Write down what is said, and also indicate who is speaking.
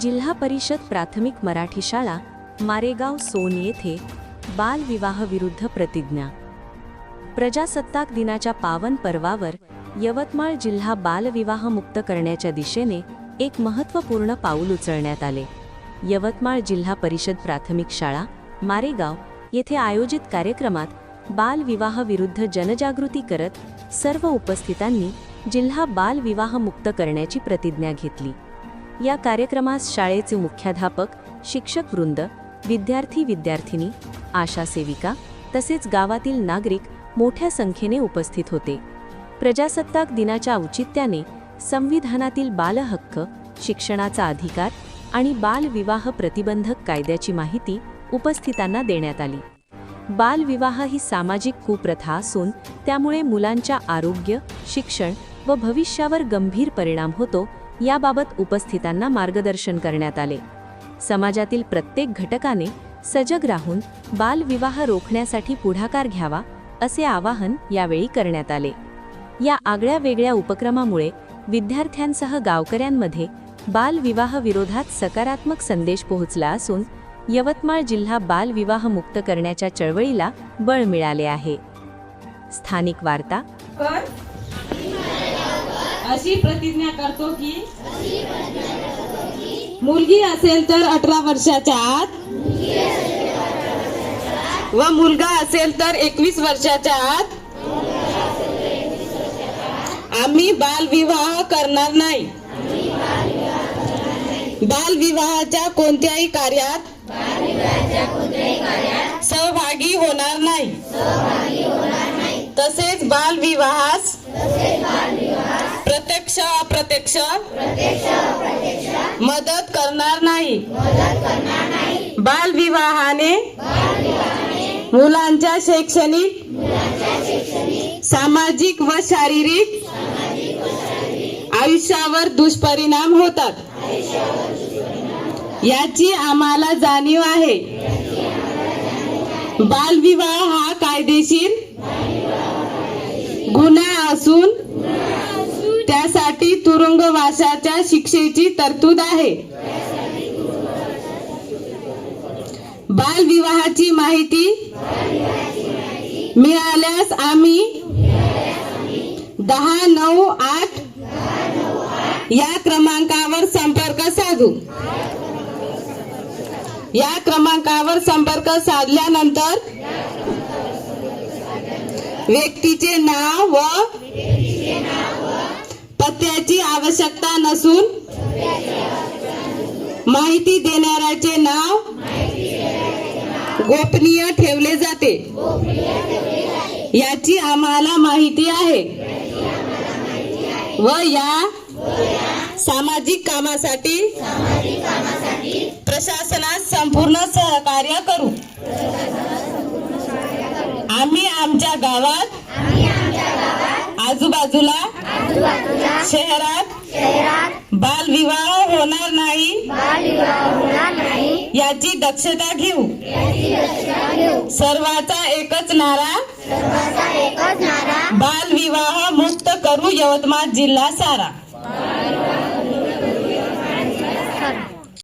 Speaker 1: जिल्हा परिषद प्राथमिक मराठी शाळा मारेगाव सोन येथे बालविवाह विरुद्ध प्रतिज्ञा. प्रजासत्ताक दिनाच्या पावन पर्वावर यवतमाळ जिल्हा बालविवाह मुक्त करण्याच्या दिशेने एक महत्त्वपूर्ण पाऊल उचलण्यात आले. यवतमाळ जिल्हा परिषद प्राथमिक शाळा मारेगाव येथे आयोजित कार्यक्रमात बालविवाह विरुद्ध जनजागृती करत सर्व उपस्थितांनी जिल्हा बालविवाह मुक्त करण्याची प्रतिज्ञा घेतली. या कार्यक्रमास शाळेचे मुख्याध्यापक शिक्षक वृंद विद्यार्थी विद्यार्थिनी आशा सेविका तसेच गावातील नागरिक मोठ्या संख्येने उपस्थित होते. प्रजासत्ताक दिनाच्या औचित्याने संविधानातील बालहक्क शिक्षणाचा अधिकार आणि बालविवाह प्रतिबंधक कायद्याची माहिती उपस्थितांना देण्यात आली. बालविवाह ही सामाजिक कुप्रथा असून त्यामुळे मुलांच्या आरोग्य शिक्षण व भविष्यावर गंभीर परिणाम होतो याबाबत उपस्थितांना मार्गदर्शन करण्यात आले. समाजातील प्रत्येक घटकाने सजग राहून बालविवाह रोखण्यासाठी पुढाकार घ्यावा असे आवाहन यावेळी करण्यात आले. या आगळ्या वेगळ्या उपक्रमामुळे विद्यार्थ्यांसह गावकऱ्यांमध्ये बालविवाह विरोधात सकारात्मक संदेश पोहोचला असून यवतमाळ जिल्हा बालविवाह मुक्त करण्याच्या चळवळीला बळ मिळाले आहे. स्थानिक वार्ता
Speaker 2: अशी प्रतिज्ञा करतो की मुलगी असेल तर अठरा वर्षाच्या आत व मुलगा असेल तर एकवीस वर्षाच्या आत आम्ही बालविवाह करणार नाही. बालविवाहाच्या कोणत्याही कार्यात सहभागी होणार नाही. तसेच बालविवाहास प्रत्यक्ष अप्रत्यक्ष मदत करणार नाही. बालविवाहाने मुलांच्या शैक्षणिक सामाजिक व शारीरिक आयुष्यावर दुष्परिणाम होतात. याची आम्हाला जाणीव आहे. बालविवाह हा कायदेशीर गुन्हा असून त्यासाठी तुरुंगवासाच्या शिक्षेची तरतूद आहे. बालविवाहाची माहिती मिळाल्यास आम्ही दहा नऊ आठ या क्रमांकावर संपर्क साधू. या क्रमांकावर संपर्क साधल्यानंतर व्यक्तीचे नाव व आवश्यकता नसून माहिती देणाऱ्याचे नाव गोपनीय ठेवले जाते. याची आम्हाला माहिती आहे. व या सामाजिक कामासाठी प्रशासनास संपूर्ण सहकार्य करू. आम्ही आमच्या गावात आजूबाजूला? शहरात? बालविवाह होणार नाही. याची दक्षता घेऊ. सर्वाचा एकच नारा. बालविवाह मुक्त करू यवतमाळ जिल्हा सारा.